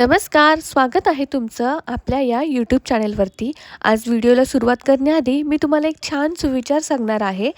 नमस्कार स्वागत आहे तुमचं आपल्या या यूट्यूब चॅनलवरती आज व्हिडिओला सुरुवात करण्याआधी मी तुम्हाला एक छान सुविचार सांगणार आहे.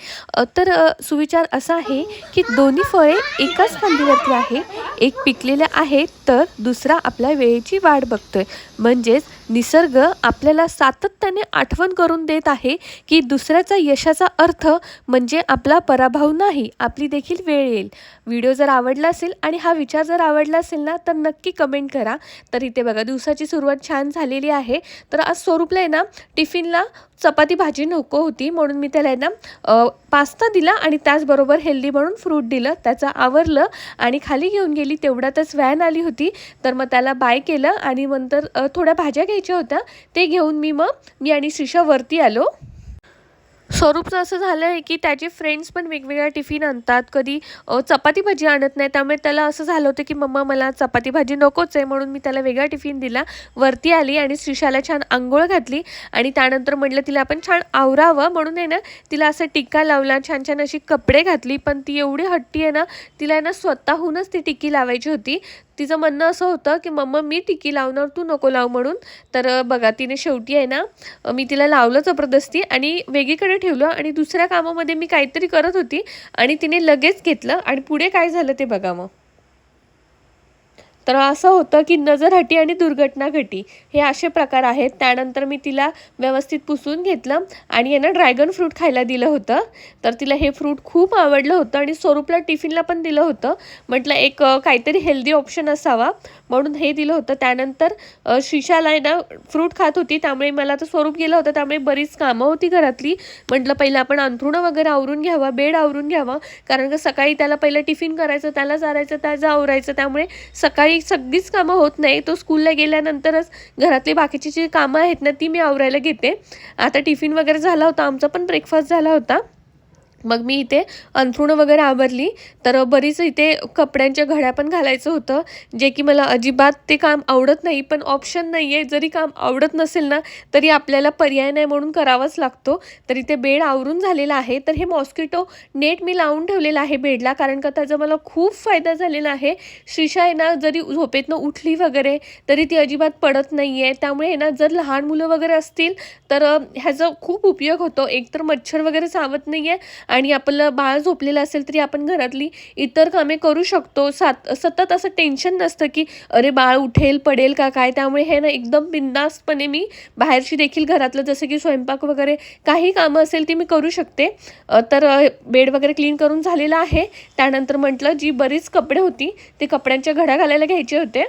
तर सुविचार असा आहे की दोन्ही फळे एकाच फांदीवरती आहे. एक पिकलेले आहे तर दुसरा आपल्या वेळेची वाट बघतोय. म्हणजेच निसर्ग आपल्याला सातत्याने आठवण करून देत आहे की दुसऱ्याचा यशाचा अर्थ म्हणजे आपला पराभव नाही आपली देखील वेळ येईल. व्हिडिओ जर आवडला असेल आणि हा विचार जर आवडला असेल ना तर नक्की कमेंट करा. तर इथे बघा दिवसाची सुरुवात छान झालेली आहे. तर आज स्वरूपला आहे ना टिफिनला चपाती भाजी नको होती म्हणून मी त्याला आहे ना पास्ता दिला आणि त्याचबरोबर हेल्दी म्हणून फ्रूट दिलं त्याचं आवरलं आणि खाली घेऊन गेली तेवढ्यातच व्हॅन आली होती. तर मग त्याला बाय केलं आणि नंतर थोड्या भाज्या घ्यायच्या होत्या. ते घेऊन मी मग मी आणि श्रीषा वरती आलो. स्वरूपचं असं झालं आहे की त्याचे फ्रेंड्स पण वेगवेगळ्या टिफिन आणतात. कधी चपाती भाजी आणत नाही. त्यामुळे त्याला असं झालं होतं की मम्मा मला चपाती भाजी नकोच आहे. म्हणून मी त्याला वेगळा टिफिन दिला. वरती आली आणि श्रीशाला छान आंघोळ घातली आणि त्यानंतर म्हटलं तिला आपण छान आवरावं. म्हणून आहे ना तिला असं टिक्का लावला छान छान अशी कपडे घातली. पण ती एवढी हट्टी आहे ना तिला आहे ना स्वतःहूनच ती टिक्की लावायची होती. तिचं म्हणणं असं होतं की मम्मा मी टिकी लावणार तू नको लाव म्हणून. तर बघा तिने शेवटी आहे ना मी तिला लावलं जबरदस्ती आणि वेगळीकडे ठेवलं आणि दुसऱ्या कामामध्ये मी काहीतरी करत होती आणि तिने लगेच घेतलं आणि पुढे काय झालं ते बघा मग. तर असं होतं की नजर हटी आणि दुर्घटना घटी. हे असे प्रकार आहेत. त्यानंतर मी तिला व्यवस्थित पुसून घेतलं आणि यांना ड्रॅगन फ्रूट खायला दिलं होतं. तर तिला हे फ्रूट खूप आवडलं होतं आणि स्वरूपला टिफिनला पण दिलं होतं. म्हटलं एक काहीतरी हेल्दी ऑप्शन असावा. म्हणून हे दिलं होतं. त्यानंतर शिशाला आहे ना फ्रूट खात होती. त्यामुळे मला तर स्वरूप गेलं होतं. त्यामुळे बरीच कामं होती घरातली. म्हटलं पहिलं आपण अंथरुणं वगैरे आवरून घ्यावा बेड आवरून घ्यावा. कारण का सकाळी त्याला पहिलं टिफिन करायचं त्याला चारायचं त्याचं आवरायचं. त्यामुळे सकाळी सगळीच कामं होत नाही. तो स्कूलला गेल्यानंतरच घरातली बाकीची जी कामं आहेत ना ती मी आवरायला घेते. आता टिफिन वगैरे झाला होता. आमचा पण ब्रेकफास्ट झाला होता. मग मी इथे अंथरुणं वगैरे आवरली. तर बरीच इथे कपड्यांच्या घड्या पण घालायचं होतं. जे की मला अजिबात ते काम आवडत नाही पण ऑप्शन नाही आहे जरी काम आवडत नसेल ना तरी आपल्याला पर्याय नाही म्हणून करावाच लागतो. तर इथे बेड आवरून झालेला आहे. तर हे मॉस्किटो नेट मी लावून ठेवलेलं आहे बेडला कारण का त्याचा मला खूप फायदा झालेला आहे. श्रीषा आहे ना जरी झोपेतनं उठली वगैरे तरी ती अजिबात पडत नाही आहे त्यामुळे आहे ना जर लहान मुलं वगैरे असतील तर ह्याचा खूप उपयोग होतो. एकतर मच्छर वगैरे चावत नाही आहे आणि आपलं बाळ झोपलेलं असेल तरी आपण घरातली इतर कामे करू शकतो. सात सतत असं टेन्शन नसतं की अरे बाळ उठेल पडेल का काय? त्यामुळे हे ना एकदम बिंदास्तपणे मी बाहेरची देखील घरातलं जसं की स्वयंपाक वगैरे काही कामं असेल ती मी करू शकते. तर बेड वगैरे क्लीन करून झालेलं आहे. त्यानंतर म्हटलं जी बरीच कपडे होती ते कपड्यांच्या घड्या घालायला घ्यायचे होते.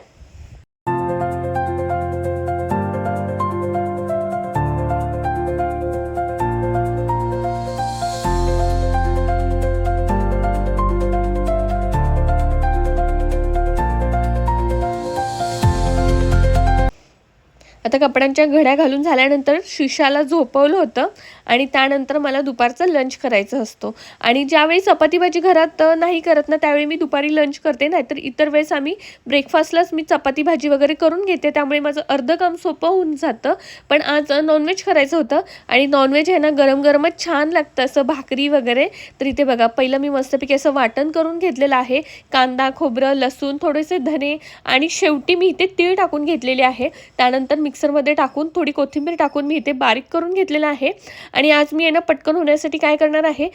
आता कपड्यांच्या घड्या घालून झाल्यानंतर शिशाला झोपवलं होतं आणि त्यानंतर मला दुपारचा लंच करायचं असतो. आणि ज्यावेळी चपाती भाजी घरात नाही करत ना त्यावेळी मी दुपारी लंच करते. नाहीतर इतर वेळेस आम्ही ब्रेकफास्टलाच मी चपाती भाजी वगैरे करून घेते. त्यामुळे माझं अर्धं काम सोपं होऊन जातं. पण आज नॉनव्हेज करायचं होतं आणि नॉनव्हेज आहे ना गरम गरमच छान लागतं असं भाकरी वगैरे. तर इथे बघा पहिलं मी मस्तपैकी असं वाटण करून घेतलेलं आहे. कांदा खोबरं लसूण थोडेसे धने आणि शेवटी मी इथे तीळ टाकून घेतलेले आहे. त्यानंतर मिक्स मिक्सरमध्ये टाकून थोडी कोथिंबीर टाकून मी इथे बारीक करून घेतलेलं आहे. आणि आज मी आहे ना पटकन होण्यासाठी काय करणार आहे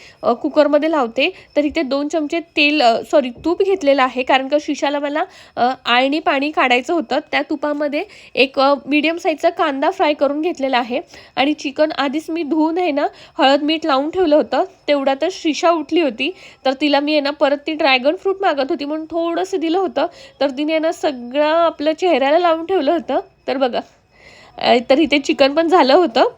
कुकरमध्ये लावते. तर इथे दोन चमचे तेल सॉरी तूप घेतलेलं आहे कारण का शिशाला मला आळणी पाणी काढायचं होतं. त्या तुपामध्ये एक मीडियम साईजचा कांदा फ्राय करून घेतलेला आहे. आणि चिकन आधीच मी धुवून आहे ना हळद मीठ लावून ठेवलं होतं. तेवढ्यातच शिशा उठली होती. तर तिला मी आहे ना परत ती ड्रॅगन फ्रूट मागत होती म्हणून थोडंसं दिलं होतं. तर तिने ना सगळं आपलं चेहऱ्याला लावून ठेवलं होतं. तर बघा. तर इथे चिकन पण झालं होतं.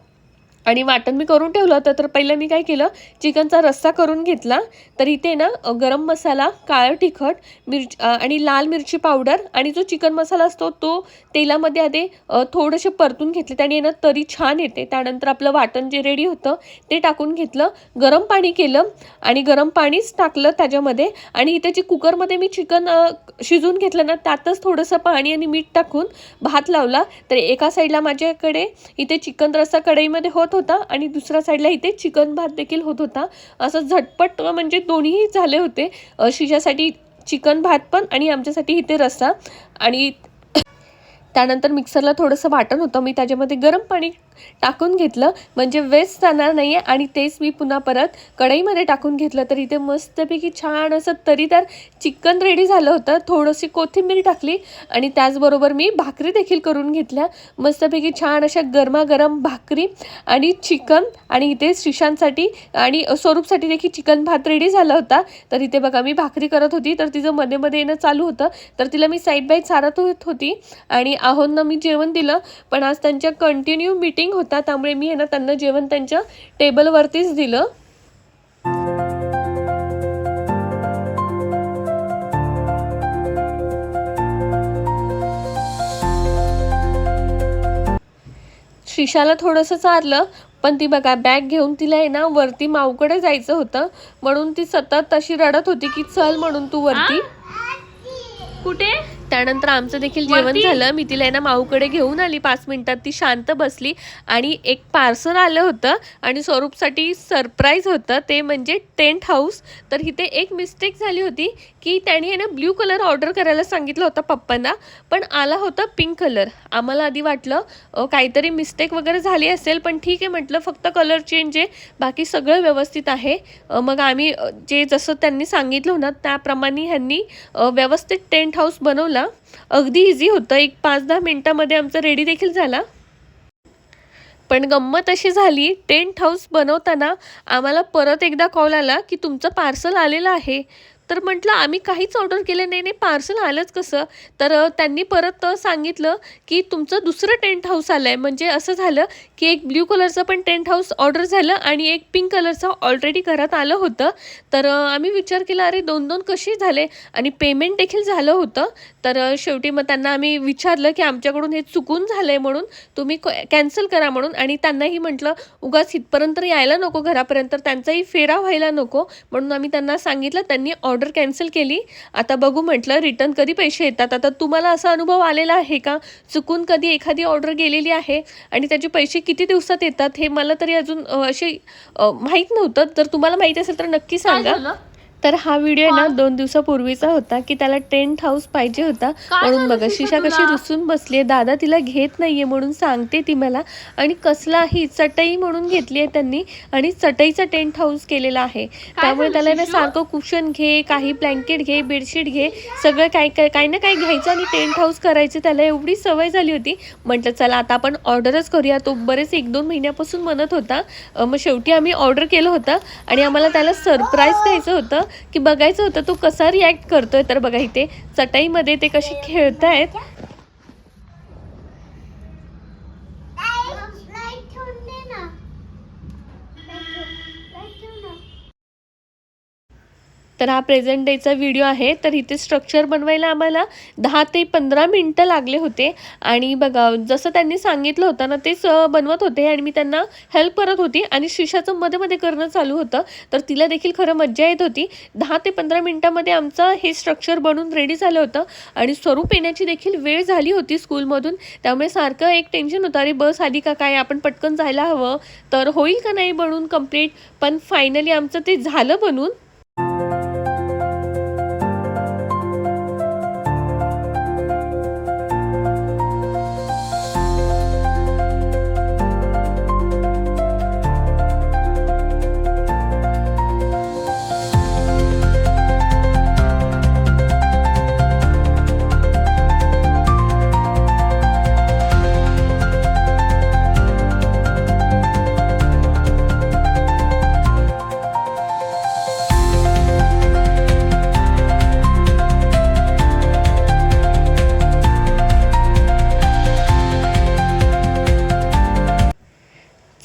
आणि वाटण मी करून ठेवलं होतं तर पहिलं मी काय केलं चिकनचा रस्सा करून घेतला. तर इथे ना गरम मसाला काळं तिखट मिरच आणि लाल मिरची पावडर आणि जो चिकन मसाला असतो तो तेलामध्ये आधी थोडंसे परतून घेतले. त्याने ना तरी छान येते. त्यानंतर आपलं वाटण जे रेडी होतं ते टाकून घेतलं. गरम पाणी केलं आणि गरम पाणीच टाकलं त्याच्यामध्ये. आणि इथे जे कुकरमध्ये मी चिकन शिजवून घेतलं ना त्यातच थोडंसं पाणी आणि मीठ टाकून भात लावला. तर एका साईडला माझ्याकडे इथे चिकन रस्सा कढईमध्ये होत होता आणि दुसऱ्या साईडला इथे चिकन भात देखील होत होता. असं झटपट म्हणजे दोन्हीही झाले होते. शिजासाठी चिकन भात पण आणि आमच्यासाठी इथे रस्सा. आणि त्यानंतर मिक्सरला थोडंसं वाटण होतं. मी त्याच्यामध्ये गरम पाणी टाकून घेतलं. म्हणजे वेस्ट जाणार नाही आहे आणि तेच मी पुन्हा परत कढईमध्ये टाकून घेतलं. तर इथे मस्तपैकी छान असं तरीदार चिकन रेडी झालं होतं. थोडीशी कोथिंबीर टाकली आणि त्याचबरोबर मी भाकरी देखील करून घेतल्या. मस्तपैकी छान अशा गरमागरम भाकरी आणि चिकन आणि इथे श्रीशांतसाठी आणि स्वरूपसाठी देखील चिकन भात रेडी झाला होता. तर इथे बघा मी भाकरी करत होती. तर तिचं मध्ये मध्ये येणं चालू होतं. तर तिला मी साईड बाय चारत होत होती आणि आहोंना मी जेवण दिलं पण आज त्यांच्या कंटिन्यू मीटिंग होता त्यामुळे मी आहे ना त्यांना जेवण त्यांच्या टेबलवरतीच दिलं. श्रीशाला थोडंसं चारलं पण ती बघा बॅग घेऊन तिला आहे ना वरती माऊकडे जायचं होतं. म्हणून ती सतत तशी रडत होती की चल म्हणून तू वरती. कुठे? त्यानंतर आमचं देखील जेवण? झालं. मी तिला ना माऊकडे घेऊन आली पाच मिनिटात. ती शांत बसली आणि एक पार्सल आलं होतं आणि स्वरूपसाठी सरप्राईज होतं. ते म्हणजे टेंट हाऊस. तर इथे एक मिस्टेक झाली होती की त्याने ना ब्ल्यू कलर ऑर्डर करायला सांगितलं होतं पप्पांना पण आला होता पिंक कलर. आम्हाला आधी वाटलं काहीतरी मिस्टेक वगैरे झाली असेल पण ठीक आहे म्हटलं फक्त कलर चेंज आहे बाकी सगळं व्यवस्थित आहे. मग आम्ही जे जसं त्यांनी सांगितलं ना त्याप्रमाणे ह्यांनी व्यवस्थित टेंट हाऊस बनवला. अगदी इझी होतं. एक पाच दहा मिनटामध्ये आमचा रेडी देखील झाला. पण गंमत अशी झाली टेंट हाऊस बनवताना आम्हाला परत एकदा कॉल आला की तुमचं पार्सल आलेलं आहे. तर म्हटलं आम्ही काहीच ऑर्डर केलं नाही नाही पार्सल आलंच कसं? तर त्यांनी परत सांगितलं की तुमचं दुसरं टेंट हाऊस आलं आहे म्हणजे असं झालं की एक ब्ल्यू कलरचं पण टेंट हाऊस ऑर्डर झालं आणि एक पिंक कलरचं ऑलरेडी घरात आलं होतं. तर आम्ही विचार केला अरे दोन दोन कसे झाले? आणि पेमेंट देखील झालं होतं. तर शेवटी मग त्यांना आम्ही विचारलं की आमच्याकडून हे चुकून झालं आहे म्हणून तुम्ही कॅन्सल करा म्हणून. आणि त्यांनाही म्हटलं उगाच इथपर्यंत यायला नको घरापर्यंत त्यांचाही फेरा व्हायला नको. म्हणून आम्ही त्यांना सांगितलं त्यांनी ऑर्डर ऑर्डर कॅन्सल केली. आता बघू म्हटलं रिटर्न कधी पैसे येतात? आता तुम्हाला असा अनुभव आलेला आहे का? चुकून कधी एखादी ऑर्डर गेलेली आहे आणि त्याचे पैसे किती दिवसात येतात? हे मला तरी अजून असे माहीत नव्हतं. तर तुम्हाला माहिती असेल तर नक्की सांगा. तर हा व्हिडिओ ना? दोन दिवसापूर्वीचा होता की त्याला टेंट हाऊस पाहिजे होता. म्हणून बघा शिशा कशी? रुसून बसली दादा तिला घेत नाहीये म्हणून सांगते ती मला. आणि कसलाही चटई म्हणून घेतली आहे त्यांनी आणि चटईचा टेंट हाऊस केलेला आहे. त्यामुळे त्याला ना? सारखं कुशन घे काही ब्लँकेट घे बेडशीट घे सगळं काय काय काही ना काही घ्यायचं आणि टेंट हाऊस करायचं. त्याला एवढी सवय झाली होती. म्हटलं चला आता आपण ऑर्डरच करूया. तो बरेच एक दोन महिन्यापासून म्हणत होता. मग शेवटी आम्ही ऑर्डर केलं होतं आणि आम्हाला त्याला सरप्राईज द्यायचं होतं. की बघायचं होतं तो कसा रिॲक्ट करतोय? तर बघा इथे चटईमध्ये ते कशी खेळतायत. तर हा प्रेझेंट डेचा व्हिडिओ आहे. तर इथे स्ट्रक्चर बनवायला आम्हाला दहा ते पंधरा मिनटं लागले होते. आणि बघा जसं त्यांनी सांगितलं होतं ना तेच बनवत होते. आणि मी त्यांना हेल्प करत होती. आणि शिशाचं मध्ये मध्ये करणं चालू होतं. तर तिला देखील खरं मज्जा येत होती. दहा ते पंधरा मिनटामध्ये आमचं हे स्ट्रक्चर बनून रेडी झालं होतं. आणि स्वरूप येण्याची देखील वेळ झाली होती स्कूलमधून त्यामुळे सारखं एक टेन्शन होतं. अरे बस आली का काय? आपण पटकन जायला हवं. तर होईल का नाही बनून कंप्लीट पण फायनली आमचं ते झालं बनून.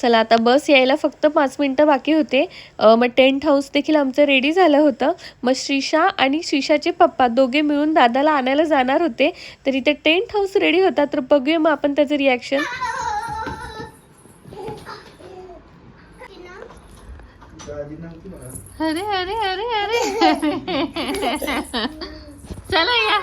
चला आता बस यायला फक्त पाच मिनटं बाकी होते. मग टेंट हाऊस देखील आमचं रेडी झालं होतं. मग श्रीशा आणि श्रीशाचे पप्पा दोघे मिळून दादाला आणायला जाणार होते. तर इथे टेंट हाऊस रेडी होता तर बघूया मग आपण त्याचं रिॲक्शन अरे अरे अरे अरे. चला या.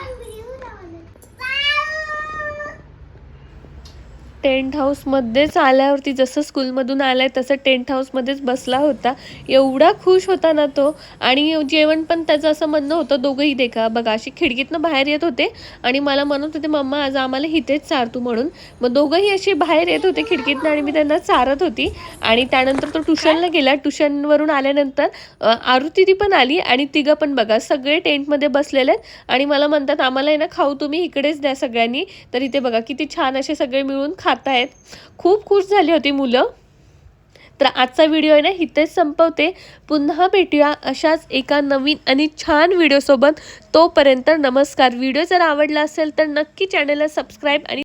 टेंट हाऊसमध्येच आल्यावरती जसं स्कूलमधून आलाय तसं टेंट हाऊसमध्येच बसला होता. एवढा खुश होता ना तो. आणि जेवण पण त्याचं असं म्हणणं होतं दोघंही देखा. बघा अशी खिडकीतनं बाहेर येत होते आणि मला म्हणत होते मम्मा आज आम्हाला इथेच चार तू म्हणून. मग दोघंही असे बाहेर येत होते खिडकीतनं आणि मी त्यांना चारत होती. आणि त्यानंतर तो ट्युशनला गेला. ट्युशनवरून आल्यानंतर आरुती ती पण आली आणि तिघं पण बघा सगळे टेंटमध्ये बसलेले आहेत. आणि मला म्हणतात आम्हाला आहे ना खाऊ तुम्ही इकडेच द्या सगळ्यांनी. तर इथे बघा किती छान असे सगळे मिळून खा खात आहेत खूप खुश झाली होती मुलं. तर आजचा व्हिडिओ आहे ना इथेच संपवते. पुन्हा भेटूया अशाच एका नवीन आणि छान व्हिडिओसोबत. तोपर्यंत नमस्कार. व्हिडिओ जर आवडला असेल तर नक्की चॅनलला सबस्क्राईब आणि